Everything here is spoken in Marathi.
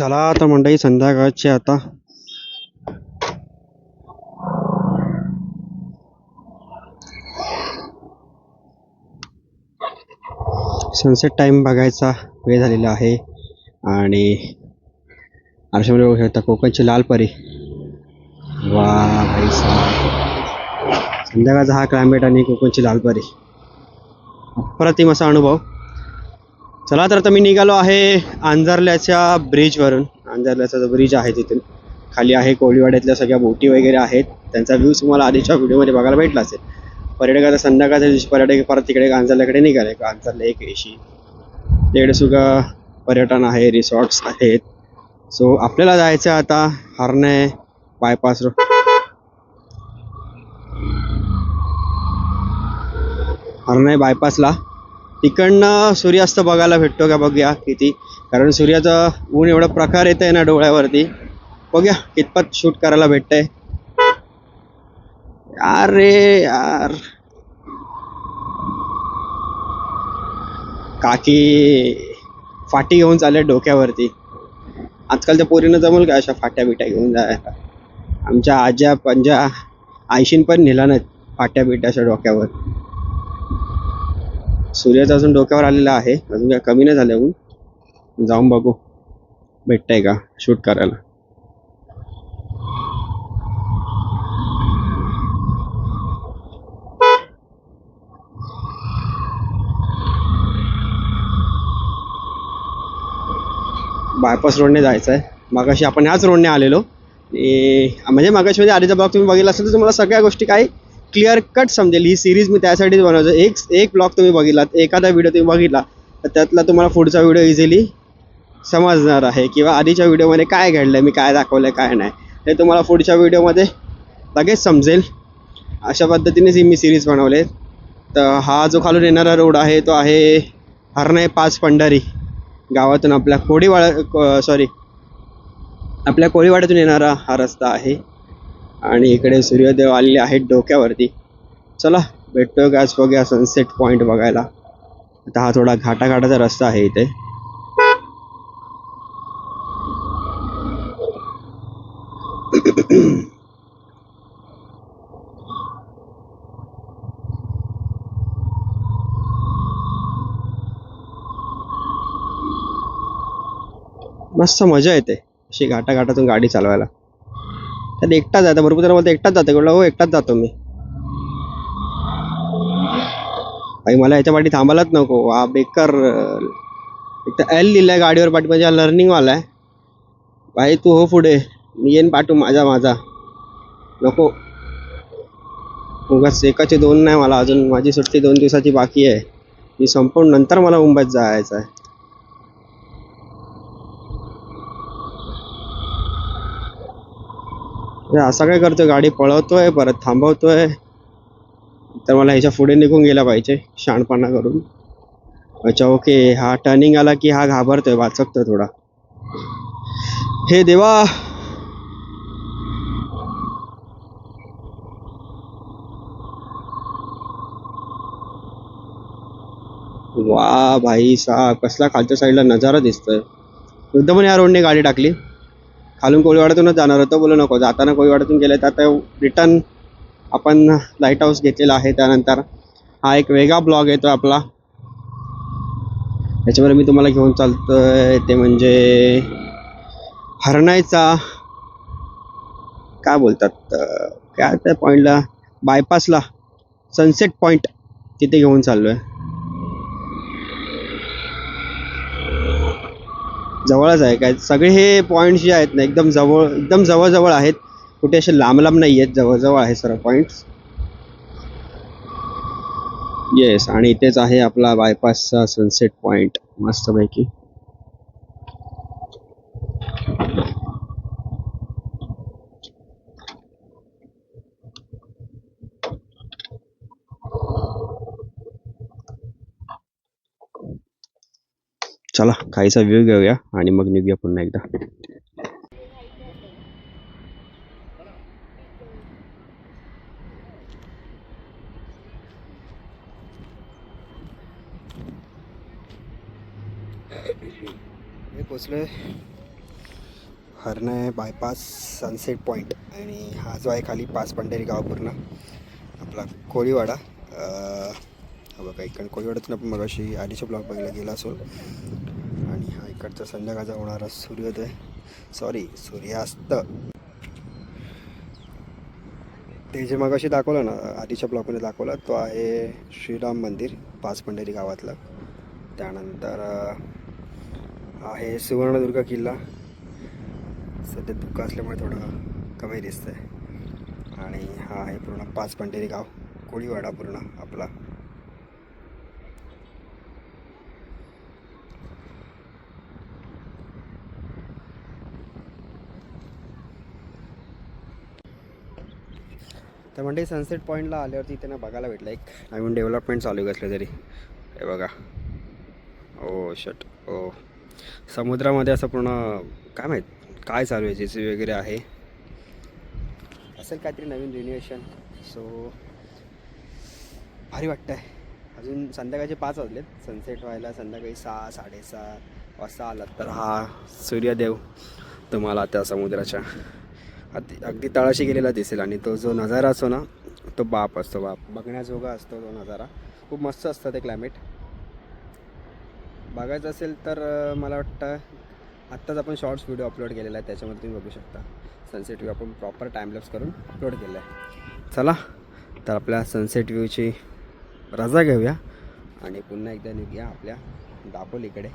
झाला आता मंडळी संध्याकाळची आता. सनसेट टाइम बघायचा वेळ झालेला आहे आणि आरशामध्ये बघू शकता कोकणची लाल परी. वा भाई संध्याकाळचा हा क्लायमेट आणि कोकणची लाल परी. अप्रतिम असा अनुभव. चला तर आता मी निघालो आहे आंजर्ल्याच्या ब्रिजवरून. आंजर्ल्याचा जो ब्रिज आहे तिथून. खाली आहे कोळीवाड्यातल्या सगळ्या बोटी वगैरे आहेत. त्यांचा व्ह्यू तुम्हाला आधीच्या व्हिडिओमध्ये बघायला भेटला असेल. पर्यटकाचा संध्याकाळच्या दिवशी पर्यटक परत तिकडे आंजर्ल्याकडे निघाले. आंजर्ल्या एक एशी तिकडे सुद्धा पर्यटन आहे रिसॉर्ट्स आहेत. सो आपल्याला जायचं आहे आता हरणे बायपास रोड हरणे बायपासला तिकडनं सूर्यास्त बघायला भेटतो का बघूया किती. कारण सूर्याचं ऊन एवढा प्रकार येत आहे ना डोळ्यावरती. बघूया कितपत शूट करायला भेटतंय. यार रे यार. काकी फाटी घेऊन चालले डोक्यावरती. आजकालच्या पोरीनं जमल का अशा फाट्या बिट्या घेऊन जायला? आमच्या आज्या पंजा आयशीन पण नेला नाहीत फाट्या बिट्या अशा डोक्यावर. सूर्याचा अजून डोक्यावर आलेला आहे. अजून काय कमी नाही झालं जाऊन बघू. भेटतंय का? शूट करायला. बायपास रोडने जायचं आहे मागाशी आपण ह्याच रोडने आलेलो. म्हणजे मागाशी म्हणजे आधीचा ब्लॉग तुम्ही बघितला असेल तर तुम्हाला सगळ्या गोष्टी काही क्लिअर कट समजेल. ही सिरीज मी त्यासाठीच बनवतो एक एक ब्लॉग तुम्ही बघितलात एखादा व्हिडिओ तुम्ही बघितला तर त्यातला तुम्हाला पुढचा व्हिडिओ इझिली समजणार आहे किंवा आधीच्या व्हिडिओमध्ये काय घडलं मी काय दाखवलं आहे काय नाही. हे तुम्हाला पुढच्या व्हिडिओमध्ये लगेच समजेल. अशा पद्धतीनेच ही मी सिरीज बनवले तर हा जो खालून येणारा रोड आहे तो आहे हरणे पाच पंढरी. गावातून आपल्या कोळीवाडा सॉरी आपल्या कोळीवाड्यातून येणारा हा रस्ता आहे. आणि इकडे सूर्यदेव आलेले आहेत डोक्यावरती. चला भेटतो आज बघूया सनसेट पॉईंट बघायला. आता हा थोडा घाटाघाटाचा रस्ता आहे इथे. मस्त मजा येते अशी घाटाघाटातून गाडी चालवायला. त्यात एकटाच जातं. भरपूर जण बोलते एकटाच जातो. म्हटलं हो एकटाच जातो मी. भाई मला याच्या पाठी थांबायलाच नको. हा बेकार. एक तर एल लिहिलाय गाडीवर पाठी म्हणजे हा लर्निंगवाला आहे. भाई तू हो पुढे. मी येईन पाठवू माझा माझा. नको. उगाच एकाचे दोन नाही मला अजून. माझी सुट्टी दोन दिवसाची बाकी आहे. मी संपवून नंतर मला मुंबईत जायचं आहे हो. असं काय करतोय गाडी पळवतोय परत थांबवतोय. तर मला ह्याच्या पुढे निघून गेला पाहिजे शहाणपणा करून. अच्छा ओके हा टर्निंग आला की हा घाबरतोय वाचकतोय थोडा. हे देवा! वा भाई साहब कसला खालच्या साईडला नजारा दिसतोय. एकदम या रोडने गाडी टाकली. खालून कोळीवाड्यातूनच जाणार होतो बोलू नको जाताना कोळीवाड्यातून गेले तर आता रिटर्न आपण लाइट हाऊस घेतलेला आहे त्यानंतर. हा एक वेगळा ब्लॉग येतो आपला. याच्यामध्ये मी तुम्हाला घेऊन चालतोय ते म्हणजे हरणायचा काय बोलतात काय त्या पॉईंटला बायपासला सनसेट पॉईंट तिथे घेऊन चाललोय. जवळच आहे. काय सगळे हे पॉईंट्स जे आहेत ना एकदम जवळ एकदम जवळजवळ आहेत. कुठे असे लांब लांब नाही आहेत जवळजवळ आहे सर्व पॉईंट्स येस आणि इथेच आहे आपला बायपासचा सनसेट पॉईंट मस्तपैकी. चला काहीचा व्ह्यू घेऊया आणि मग निघूया पुन्हा एकदा. हे पोचलोय. आहे बायपास सनसेट पॉईंट आणि हा जो आहे खाली पाच पंढरी गाव पूर्ण. आपला कोळीवाडा. बघा इकडे कोळीवाड्यातून आपण मग अशी आधीच्या ब्लॉक बघायला गेला असो आणि हा इकडचा संध्याकाळचा होणारा सूर्योदय. सॉरी सूर्यास्त. ते जे मग दाखवलं ना आधीच्या ब्लॉकमध्ये दाखवलं तो आहे श्रीराम मंदिर पाच पंढरी गावातलं. त्यानंतर आहे सुवर्णदुर्ग किल्ला. सध्या दुःख असल्यामुळे थोडं कमी दिसतंय. आणि हा आहे पूर्ण पाच पंढरी गाव कोळीवाडा पूर्ण आपला. तर म्हणजे सनसेट पॉईंटला आल्यावरती त्यांना बघायला भेटलं. एक नवीन डेव्हलपमेंट चालू असलं तरी. हे बघा. ओ शट ओ समुद्रामध्ये असं पूर्ण काय माहीत काय चालू आहे? जे सी वगैरे आहे. असेल काहीतरी नवीन रिन्युएशन सो भारी वाटतं आहे अजून संध्याकाळचे पाच वाजलेत. सनसेट व्हायला संध्याकाळी सहा साडेसहा वाजता आलात तर हा सूर्यदेव तुम्हाला त्या समुद्राच्या अगदी अगदी तळाशी गेलेला दिसेल आणि तो जो नजारा असतो ना तो बाप असतो बाप. बघण्याजोगा असतो तो नजारा. खूप मस्त असतं ते क्लायमेट बघायचं असेल तर मला वाटतं आत्ताच आपण शॉर्ट्स व्हिडिओ अपलोड केलेला आहे त्याच्यामध्ये तुम्ही बघू शकता. सनसेट व्ह्यू आपण प्रॉपर टाईमलॅप्स करून अपलोड केलं आहे. चला तर आपल्या सनसेट व्ह्यूची रजा घेऊया आणि पुन्हा एकदा निघूया आपल्या दापोलीकडे.